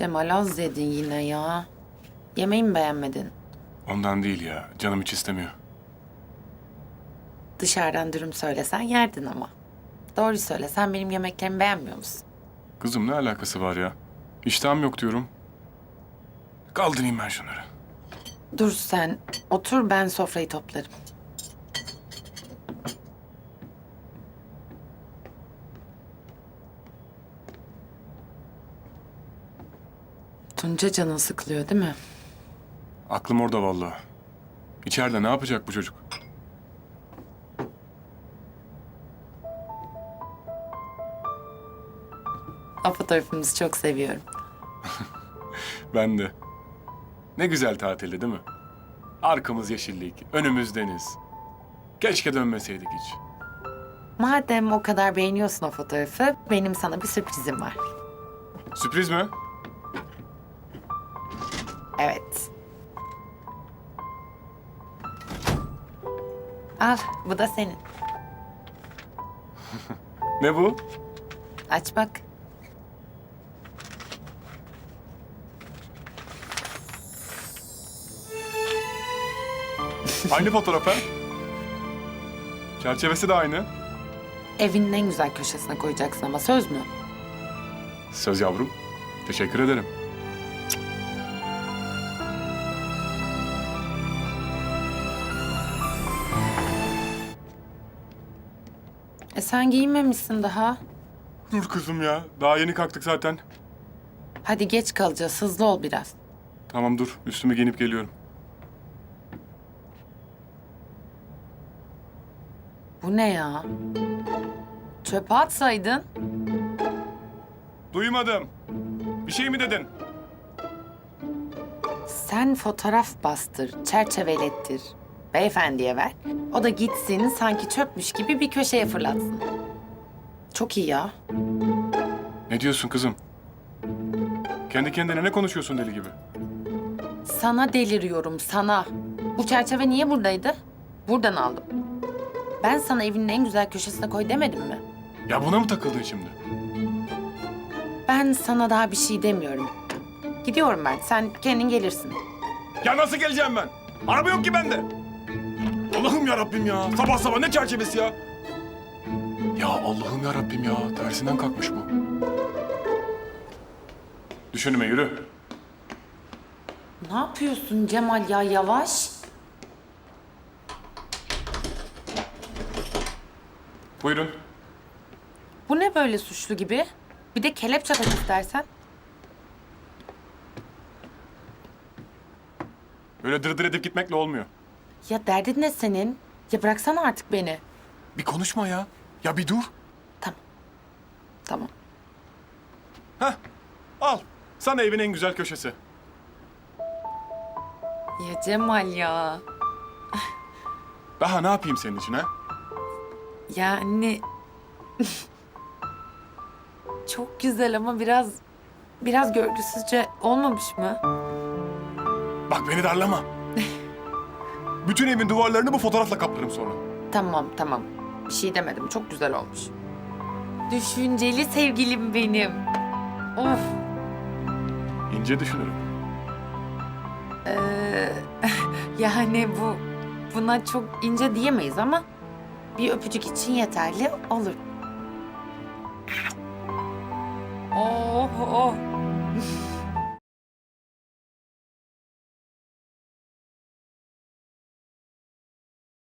Cemal az yedin yine ya. Yemeği mi beğenmedin? Ondan değil ya. Canım hiç istemiyor. Dışarıdan dürüm söylesen yerdin ama. Doğru söyle sen benim yemeklerimi beğenmiyor musun? Kızım ne alakası var ya? İştahım yok diyorum. Kaldırayım ben şunları. Dur sen otur ben sofrayı toplarım. Tunca canın sıkılıyor değil mi? Aklım orada vallahi. İçeride ne yapacak bu çocuk? O fotoğrafımızı çok seviyorum. Ben de. Ne güzel tatildi değil mi? Arkamız yeşillik, önümüz deniz. Keşke dönmeseydik hiç. Madem o kadar beğeniyorsun o fotoğrafı, benim sana bir sürprizim var. Sürpriz mi? Evet. Al, bu da senin. Ne bu? Aç bak. Aynı fotoğraf ha? Çerçevesi de aynı. Evinin en güzel köşesine koyacaksın ama söz mü? Söz yavrum. Teşekkür ederim. E sen giyinmemişsin daha. Dur kızım ya. Daha yeni kalktık zaten. Hadi geç kalacağız, hızlı ol biraz. Tamam dur. Üstümü giyinip geliyorum. Bu ne ya? Çöpe atsaydın. Duymadım. Bir şey mi dedin? Sen fotoğraf bastır, çerçevelettir. Beyefendiye ver. O da gitsin sanki çöpmüş gibi bir köşeye fırlatsın. Çok iyi ya. Ne diyorsun kızım? Kendi kendine ne konuşuyorsun deli gibi? Sana deliriyorum, sana. Bu çerçeve niye buradaydı? Buradan aldım. Ben sana evinin en güzel köşesine koy demedim mi? Ya buna mı takıldın şimdi? Ben sana daha bir şey demiyorum. Gidiyorum ben, sen kendin gelirsin. Ya nasıl geleceğim ben? Araba yok ki bende. Allah'ım ya Rabbim ya. Sabah sabah ne çerçevesi ya? Ya Allah'ım ya Rabbim ya. Tersinden kalkmış bu. Düş önüme yürü. Ne yapıyorsun Cemal ya yavaş? Buyurun. Bu ne böyle suçlu gibi? Bir de kelepçe tak istersen. Böyle dırdır edip gitmekle olmuyor. Ya derdin ne senin? Ya bıraksana artık beni. Bir konuşma ya. Ya bir dur. Tamam. Tamam. Heh. Al. Sana evin en güzel köşesi. Ya Cemal ya. Daha ne yapayım senin için ha? Yani... Çok güzel ama biraz... Biraz görgüsüzce olmamış mı? Bak beni darlama. Bütün evin duvarlarını bu fotoğrafla kaplarım sonra. Tamam tamam. Bir şey demedim. Çok güzel olmuş. Düşünceli sevgilim benim. Of. İnce düşünürüm. Ee, yani bu buna çok ince diyemeyiz ama bir öpücük için yeterli olur. Oh oh.